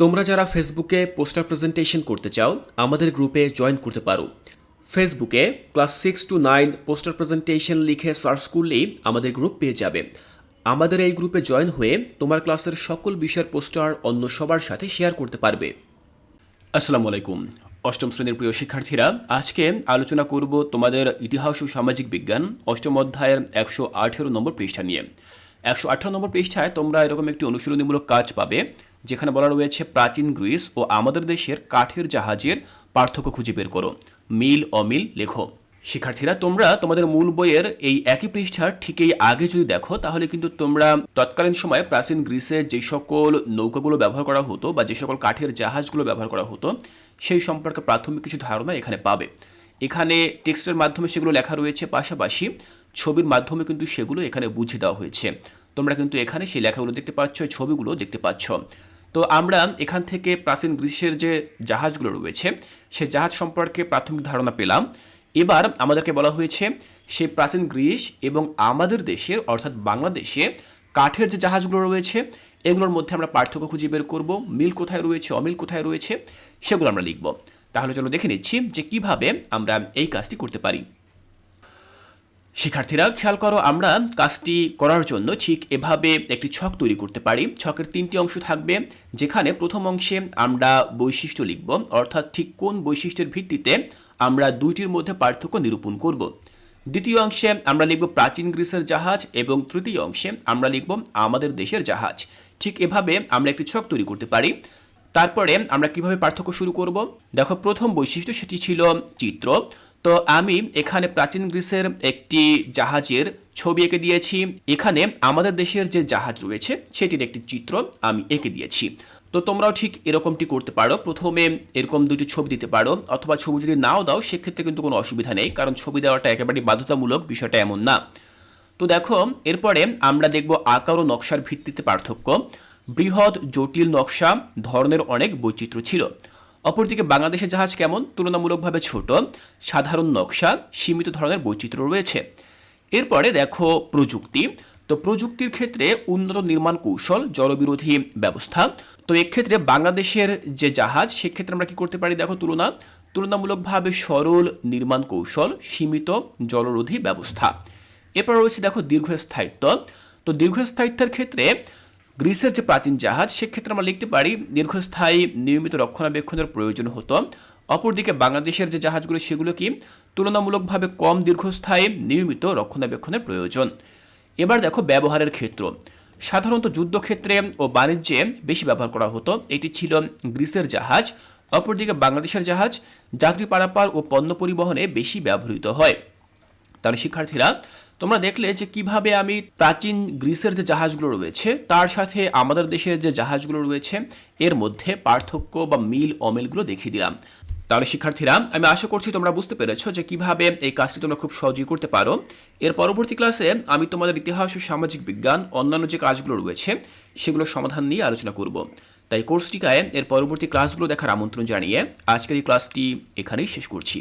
তোমরা যারা ফেসবুকে পোস্টার প্রেজেন্টেশন করতে চাও, আমাদের গ্রুপে জয়েন করতে পারো। ফেসবুকে class six two nine poster presentation লিখে সার্চ করলেই আমাদের গ্রুপ পেয়ে যাবে। আমাদের এই গ্রুপে জয়েন হয়ে তোমার ক্লাসের সকল বিষয়ের পোস্টার অন্য সবার সাথে শেয়ার করতে পারবে। আসসালামু আলাইকুম। অষ্টম শ্রেণির প্রিয় শিক্ষার্থীরা, আজকে আলোচনা করব তোমাদের ইতিহাস ও সামাজিক বিজ্ঞান, অষ্টম অধ্যায়ের একশো আঠেরো নম্বর পৃষ্ঠা নিয়ে। একশো আঠারো নম্বর পৃষ্ঠায় তোমরা এরকম একটি অনুশীলনীমূলক কাজ পাবে। যেখানে বলা রয়েছে প্রাচীন গ্রিস ও আমাদের দেশের কাঠের জাহাজের পার্থক্য খুঁজে বের করো। মিল, অমিল, লেখো। শিক্ষার্থীরা, তোমরা তোমাদের মূল বইয়ের এই একই পৃষ্ঠার ঠিক এই আগে যদি দেখো, তাহলে কিন্তু তোমরা তৎকালীন সময়ে প্রাচীন গ্রিসে যে সকল নৌকাগুলো ব্যবহার করা হতো বা যে সকল কাঠের জাহাজগুলো ব্যবহার করা হতো, সেই সম্পর্কে প্রাথমিক কিছু ধারণা এখানে পাবে। এখানে টেক্সটের মাধ্যমে সেগুলো লেখা রয়েছে, পাশাপাশি ছবির মাধ্যমে কিন্তু সেগুলো এখানে বুঝিয়ে দেওয়া হয়েছে। তোমরা কিন্তু এখানে সেই লেখাগুলো দেখতে পাচ্ছ ছবিগুলো দেখতে পাচ্ছ। তো আমরা এখান থেকে প্রাচীন গ্রীষ্মের যে জাহাজগুলো রয়েছে, সে জাহাজ সম্পর্কে প্রাথমিক ধারণা পেলাম। এবার আমাদেরকে বলা হয়েছে, সে প্রাচীন গ্রীস এবং আমাদের দেশের, অর্থাৎ বাংলাদেশে কাঠের যে জাহাজগুলো রয়েছে, এগুলোর মধ্যে আমরা পার্থক্য খুঁজে বের করব, মিল কোথায় রয়েছে, অমিল কোথায় রয়েছে, সেগুলো আমরা লিখব। তাহলে চলো দেখে নিচ্ছি যে কীভাবে আমরা এই কাজটি করতে পারি। শিক্ষার্থীরা খেয়াল করো, আমরা কাজটি করার জন্য ঠিক এভাবে একটি ছক তৈরি করতে পারি। ছকের তিনটি অংশ থাকবে, যেখানে প্রথম অংশে আমরা বৈশিষ্ট্য লিখব, অর্থাৎ ঠিক কোন বৈশিষ্ট্যের ভিত্তিতে আমরা দুইটির মধ্যে পার্থক্য নিরূপণ করব। দ্বিতীয় অংশে আমরা লিখব প্রাচীন গ্রিসের জাহাজ এবং তৃতীয় অংশে আমরা লিখব আমাদের দেশের জাহাজ। ঠিক এভাবে আমরা একটি ছক তৈরি করতে পারি। তারপরে আমরা কীভাবে পার্থক্য শুরু করব? দেখো, প্রথম বৈশিষ্ট্য সেটি ছিল চিত্র। তো আমি এখানে প্রাচীন গ্রিসের একটি জাহাজের ছবি এঁকে দিয়েছি। এখানে আমাদের দেশের যে জাহাজ রয়েছে, সেটির একটি চিত্র আমি এঁকে দিয়েছি। তো তোমরাও ঠিক এরকমটি করতে পারো। প্রথমে এরকম দুটি ছবি দিতে পারো, অথবা ছবি যদি নাও দাও, সেক্ষেত্রে কিন্তু কোনো অসুবিধা নেই, কারণ ছবি দেওয়াটা একেবারেই বাধ্যতামূলক, বিষয়টা এমন না। তো দেখো, এরপরে আমরা দেখব আকার ও নকশার ভিত্তিতে পার্থক্য। বৃহৎ, জটিল নকশা ধরনের অনেক বৈচিত্র্য ছিল। অপরদিকে বাংলাদেশের জাহাজ কেমন? তুলনামূলকভাবে ছোট, সাধারণ নকশা, সীমিত ধরনের বৈচিত্র্য রয়েছে। এরপরে দেখো প্রযুক্তি। তো প্রযুক্তির ক্ষেত্রে উন্নত নির্মাণ কৌশল, জলবিরোধী ব্যবস্থা। তো এক্ষেত্রে বাংলাদেশের যে জাহাজ, সেক্ষেত্রে আমরা কি করতে পারি দেখো তুলনা? তুলনামূলকভাবে সরল নির্মাণ কৌশল, সীমিত জলরোধী ব্যবস্থা। এরপর রয়েছে দেখো দীর্ঘস্থায়িত্ব। তো দীর্ঘস্থায়িত্বের ক্ষেত্রে গ্রিসের যে প্রাচীন জাহাজ, সেক্ষেত্রে আমরা লিখতে পারি দীর্ঘস্থায়ী নিয়মিত রক্ষণাবেক্ষণের প্রয়োজন হতো। অপরদিকে বাংলাদেশের যে জাহাজগুলো, সেগুলো কি তুলনামূলকভাবে কম দীর্ঘস্থায়ী, নিয়মিত রক্ষণাবেক্ষণের প্রয়োজন। এবার দেখো ব্যবহারের ক্ষেত্র। সাধারণত যুদ্ধক্ষেত্রে ও বাণিজ্যে বেশি ব্যবহার করা হতো। এটি ছিল গ্রিসের জাহাজ, অপরদিকে বাংলাদেশের জাহাজ যাত্রী পারাপার ও পণ্য পরিবহনে বেশি ব্যবহৃত হয়। তাহলে শিক্ষার্থীরা, তোমরা দেখলে যে কীভাবে আমি প্রাচীন গ্রিসের যে জাহাজগুলো রয়েছে, তার সাথে আমাদের দেশের যে জাহাজগুলো রয়েছে, এর মধ্যে পার্থক্য বা মিল অমিলগুলো দেখিয়ে দিলাম। তাহলে শিক্ষার্থীরা, আমি আশা করছি তোমরা বুঝতে পেরেছ যে কীভাবে এই কাজটি তোমরা খুব সহজেই করতে পারো। এর পরবর্তী ক্লাসে আমি তোমাদের ইতিহাস ও সামাজিক বিজ্ঞান, অন্যান্য যে কাজগুলো রয়েছে, সেগুলোর সমাধান নিয়ে আলোচনা করব। তাই কোর্সটিকায় এর পরবর্তী ক্লাসগুলো দেখার আমন্ত্রণ জানিয়ে আজকের এই ক্লাসটি এখানেই শেষ করছি।